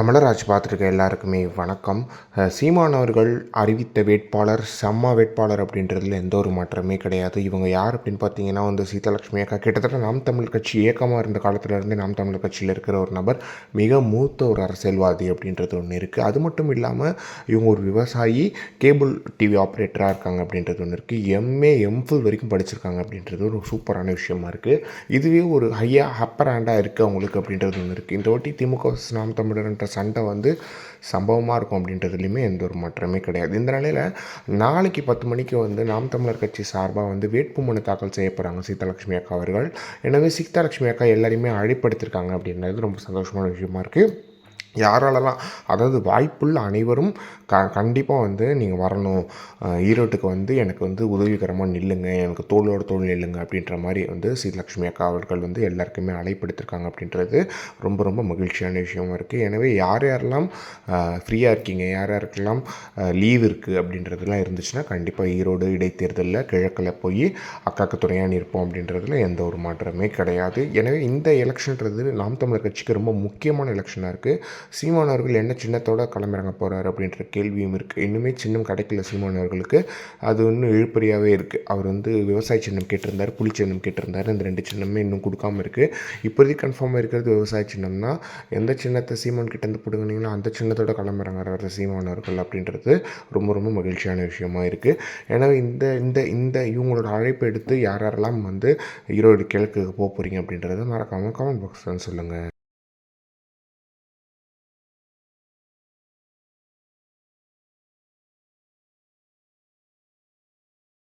தமிழராஜ் பார்த்துருக்க எல்லாருக்குமே வணக்கம். சீமான் அவர்கள் அறிவித்த வேட்பாளர் செம்ம வேட்பாளர் அப்படின்றதுல எந்த ஒரு மாற்றமே கிடையாது. இவங்க யார் அப்படின்னு பார்த்தீங்கன்னா வந்து சீதாலட்சுமி அக்கா. கிட்டத்தட்ட நாம் தமிழ் கட்சி இயக்கமாக இருந்த காலத்திலேருந்து நாம் தமிழர் கட்சியில் இருக்கிற ஒரு நபர் மிக மூத்த ஒரு அரசியல்வாதி அப்படின்றது ஒன்று இருக்குது அது மட்டும் இல்லாமல் இவங்க ஒரு விவசாயி கேபிள் டிவி ஆப்ரேட்டராக இருக்காங்க அப்படின்றது ஒன்று இருக்குது எம்ஏ எம்ஃபில் வரைக்கும் படிச்சிருக்காங்க அப்படின்றது ஒரு சூப்பரான விஷயமா இருக்குது இதுவே ஒரு ஹையாக அப்பர் ஹேண்டாக இருக்குது அவங்களுக்கு அப்படின்றது ஒன்று இருக்குது இந்த வாட்டி திமுக நாம் தமிழர்ன்ற சண்டை வந்து சம்பவமாக இருக்கும் அப்படின்றதுலையுமே எந்த ஒரு மாற்றமே கிடையாது. இந்த நிலையில் நாளைக்கு பத்து மணிக்கு வந்து நாம் தமிழர் கட்சி சார்பாக வந்து வேட்புமனு தாக்கல் செய்யப்படுறாங்க சீதாலட்சுமி அக்கா அவர்கள். எனவே சீதாலட்சுமி அக்கா எல்லாரையுமே அழைப்படுத்திருக்காங்க அப்படின்றது ரொம்ப சந்தோஷமான விஷயமா இருக்குது யாராலலாம் அதாவது வாய்ப்புள்ள அனைவரும் க கண்டிப்பாக வந்து நீங்கள் வரணும். ஈரோட்டுக்கு வந்து எனக்கு வந்து உதவிகரமாக நில்லுங்க எனக்கு தோளோட தோல் நில்லுங்க அப்படின்ற மாதிரி வந்து ஸ்ரீலக்ஷ்மி அக்கா அவர்கள் வந்து எல்லாருக்குமே அழைப்படுத்திருக்காங்க அப்படின்றது ரொம்ப ரொம்ப மகிழ்ச்சியான விஷயமா இருக்குது எனவே யார் யாரெல்லாம் ஃப்ரீயாக இருக்கீங்க யார் யாருக்கெல்லாம் லீவ் இருக்குது அப்படின்றதுலாம் இருந்துச்சுன்னா கண்டிப்பாக ஈரோடு இடைத்தேர்தலில் கிழக்கில் போய் அக்காக்கு துணையாக நிற்போம் அப்படின்றதுல எந்த ஒரு மாற்றமே கிடையாது. எனவே இந்த எலெக்ஷன்ன்றது நாம் தமிழர் கட்சிக்கு ரொம்ப முக்கியமான எலெக்ஷனாக இருக்குது சீமான் அவர்கள் என்ன சின்னத்தோட களமிறங்க போகிறார் அப்படின்ற கேள்வியும் இருக்குது இன்னுமே சின்னம் கிடைக்கல சீமான் அவர்களுக்கு. அது இன்னும் இழுப்பறியாகவே இருக்குது அவர் வந்து விவசாய சின்னம் கேட்டிருந்தார் புலி சின்னம் கேட்டிருந்தார். இந்த ரெண்டு சின்னமே இன்னும் கொடுக்காம இருக்குது இப்போதைக்கு கன்ஃபார்மாக இருக்கிறது விவசாய சின்னம்னா எந்த சின்னத்தை சீமான் கிட்டேருந்து பிடுங்கினீங்களோ அந்த சின்னத்தோட களமிறங்குறாரு சீமான் அவர்கள் அப்படின்றது ரொம்ப ரொம்ப மகிழ்ச்சியான விஷயமா இருக்குது ஏன்னா இந்த இந்த இந்த இவங்களோட அழைப்பு எடுத்து யார் யாரெல்லாம் வந்து ஈரோடு கிழக்கு போக போகிறீங்க அப்படின்றத மறக்காமல் கமெண்ட் பாக்ஸ் சொல்லுங்கள்